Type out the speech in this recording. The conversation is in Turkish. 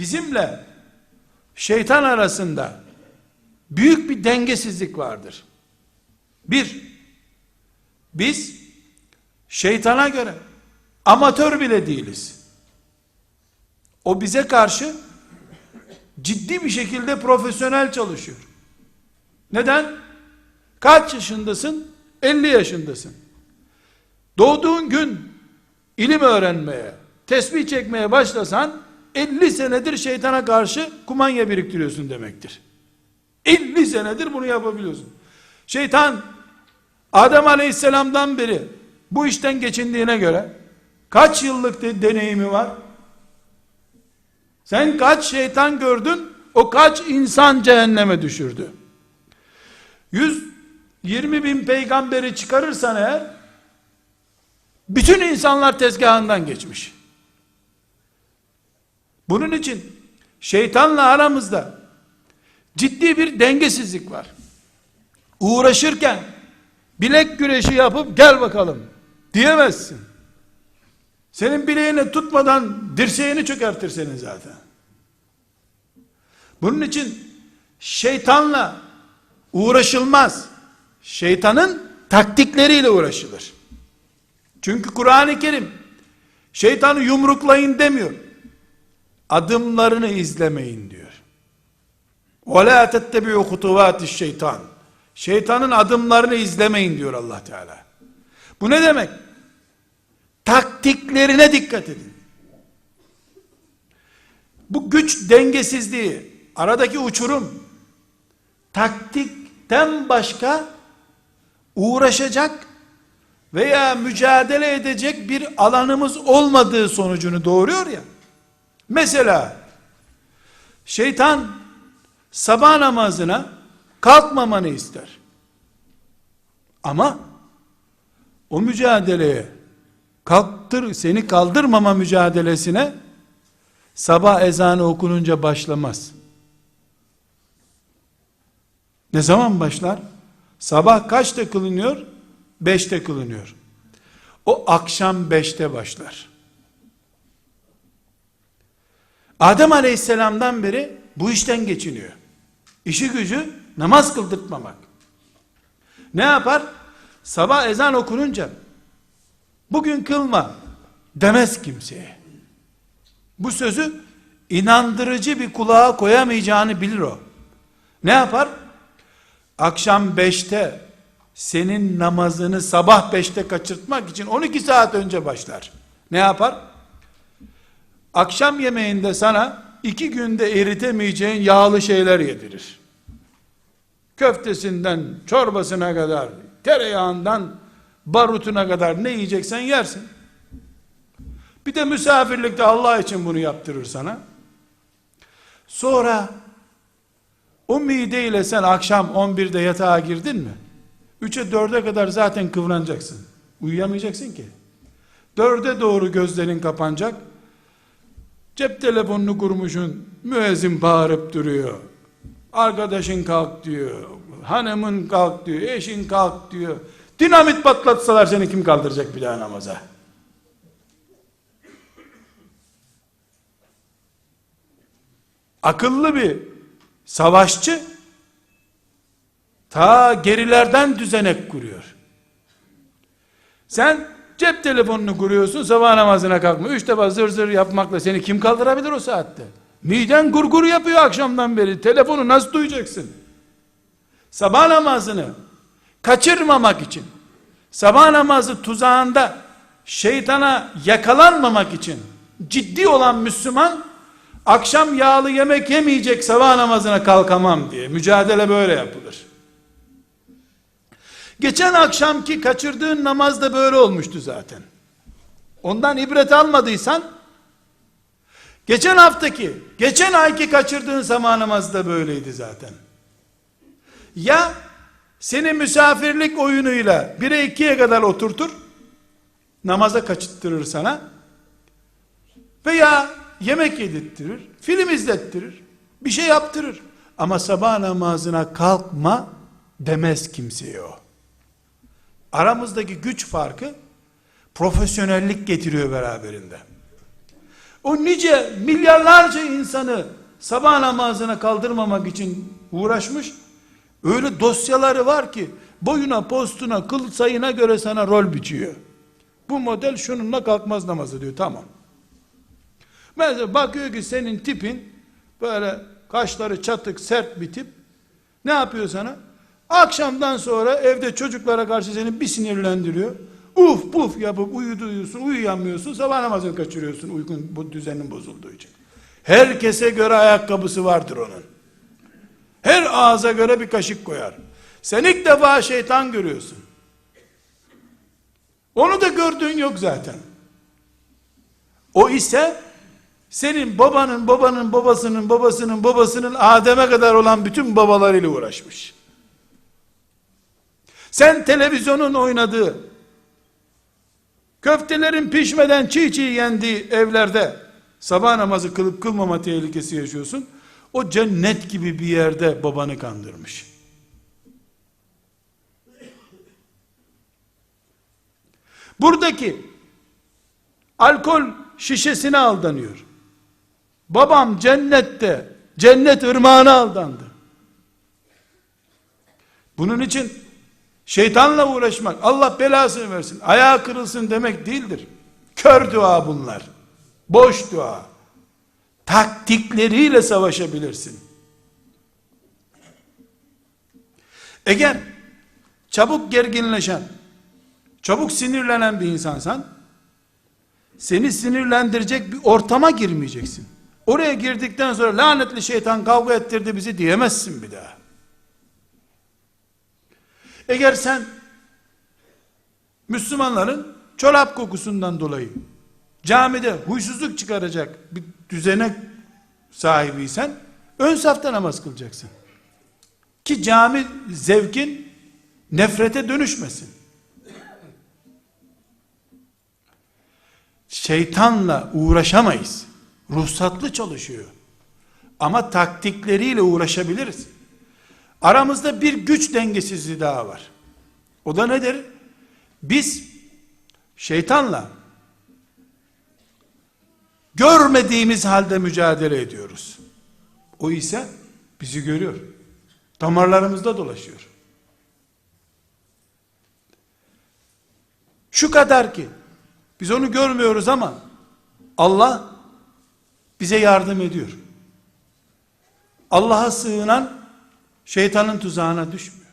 bizimle şeytan arasında büyük bir dengesizlik vardır. Bir, biz şeytana göre amatör bile değiliz. O bize karşı ciddi bir şekilde profesyonel çalışıyor. Neden? Kaç yaşındasın? 50 yaşındasın. Doğduğun gün ilim öğrenmeye, tesbih çekmeye başlasan 50 senedir şeytana karşı kumanya biriktiriyorsun demektir. 50 senedir bunu yapabiliyorsun. Şeytan Adem Aleyhisselam'dan beri bu işten geçindiğine göre kaç yıllık de deneyimi var? Sen kaç şeytan gördün? O kaç insan cehenneme düşürdü? 120 bin peygamberi çıkarırsan eğer bütün insanlar tezgahından geçmiş. Bunun için şeytanla aramızda ciddi bir dengesizlik var. Uğraşırken bilek güreşi yapıp gel bakalım diyemezsin. Senin bileğini tutmadan dirseğini çökertir senin zaten. Bunun için şeytanla uğraşılmaz. Şeytanın taktikleriyle uğraşılır. Çünkü Kur'an-ı Kerim şeytanı yumruklayın demiyor Adımlarını izlemeyin diyor. وَلَا تَتَّبِعُوا خُطُوَاتِ şeytan. Şeytanın adımlarını izlemeyin diyor Allah Teala. Bu ne demek? Taktiklerine dikkat edin. Bu güç dengesizliği, aradaki uçurum, taktikten başka uğraşacak veya mücadele edecek bir alanımız olmadığı sonucunu doğuruyor ya. Mesela şeytan sabah namazına kalkmamanı ister. Ama o mücadeleye kalktır seni kaldırmama mücadelesine sabah ezanı okununca başlamaz. Ne zaman başlar? Sabah kaçta kılınıyor? Beşte kılınıyor. O akşam beşte başlar. Adem aleyhisselamdan beri bu işten geçiniyor. İşi gücü namaz kıldırtmamak. Ne yapar? Sabah ezan okununca bugün kılma demez kimseye. Bu sözü inandırıcı bir kulağa koyamayacağını bilir o. Ne yapar? Akşam beşte senin namazını sabah beşte kaçırtmak için 12 saat önce başlar. Ne yapar? Akşam yemeğinde sana iki günde eritemeyeceğin yağlı şeyler yedirir. Köftesinden çorbasına kadar, tereyağından barutuna kadar ne yiyeceksen yersin. Bir de misafirlikte Allah için bunu yaptırır sana. Sonra o mideyle sen akşam 11'de yatağa girdin mi? 3'e 4'e kadar zaten kıvranacaksın. Uyuyamayacaksın ki. 4'e doğru gözlerin kapanacak. Cep telefonunu kurmuşun, müezzin bağırıp duruyor. Arkadaşın kalk diyor. Hanımın kalk diyor. Eşin kalk diyor. Dinamit patlatsalar seni kim kaldıracak bir daha namaza? Akıllı bir savaşçı ta gerilerden düzenek kuruyor. Sen cep telefonunu kuruyorsun sabah namazına kalkma. Üç defa zır zır yapmakla seni kim kaldırabilir o saatte? Miden gurgur yapıyor akşamdan beri. Telefonu nasıl duyacaksın? Sabah namazını kaçırmamak için, sabah namazı tuzağında şeytana yakalanmamak için ciddi olan Müslüman akşam yağlı yemek yemeyecek sabah namazına kalkamam diye mücadele böyle yapılır. Geçen akşamki kaçırdığın namaz da böyle olmuştu zaten. Ondan ibret almadıysan geçen haftaki, geçen ayki kaçırdığın sabah namazı da böyleydi zaten. Ya seni misafirlik oyunuyla 1'e 2'ye kadar oturtur, namaza kaçırttırır sana veya yemek yedirttirir, film izlettirir, bir şey yaptırır. Ama sabah namazına kalkma demez kimseye o. Aramızdaki güç farkı profesyonellik getiriyor beraberinde. O nice milyarlarca insanı sabah namazına kaldırmamak için uğraşmış. Öyle dosyaları var ki boyuna postuna kıl sayına göre sana rol biçiyor. Bu model şununla kalkmaz namazı diyor tamam. Mesela bakıyor ki senin tipin böyle kaşları çatık sert bir tip. Ne yapıyor sana? Akşamdan sonra evde çocuklara karşı seni bir sinirlendiriyor. Uf puf yapıp uyuduyorsun, uyuyamıyorsun, sabah namazını kaçırıyorsun uykun bu düzenin bozulduğu için. Herkese göre ayakkabısı vardır onun. Her ağza göre bir kaşık koyar. Sen ilk defa şeytan görüyorsun. Onu da gördüğün yok zaten. O ise senin babanın babanın babasının babasının babasının Adem'e kadar olan bütün babalarıyla uğraşmış. Sen televizyonun oynadığı, köftelerin pişmeden çiğ çiğ yendiği evlerde sabah namazı kılıp kılmama tehlikesi yaşıyorsun. O cennet gibi bir yerde babanı kandırmış. Buradaki alkol şişesine aldanıyor. Babam cennette, cennet ırmağına aldandı. Bunun için şeytanla uğraşmak, Allah belasını versin, ayağı kırılsın demek değildir. Kör dua bunlar. Boş dua. Taktikleriyle savaşabilirsin. Eğer çabuk gerginleşen, çabuk sinirlenen bir insansan, seni sinirlendirecek bir ortama girmeyeceksin. Oraya girdikten sonra lanetli şeytan kavga ettirdi bizi diyemezsin bir daha. Eğer sen Müslümanların çorap kokusundan dolayı camide huysuzluk çıkaracak bir düzene sahibiysen ön safta namaz kılacaksın. Ki cami zevkin nefrete dönüşmesin. Şeytanla uğraşamayız. Ruhsatlı çalışıyor. Ama taktikleriyle uğraşabiliriz. Aramızda bir güç dengesizliği daha var. O da nedir? Biz şeytanla görmediğimiz halde mücadele ediyoruz. O ise bizi görüyor. Damarlarımızda dolaşıyor. Şu kadar ki biz onu görmüyoruz ama Allah bize yardım ediyor. Allah'a sığınan şeytanın tuzağına düşmüyor.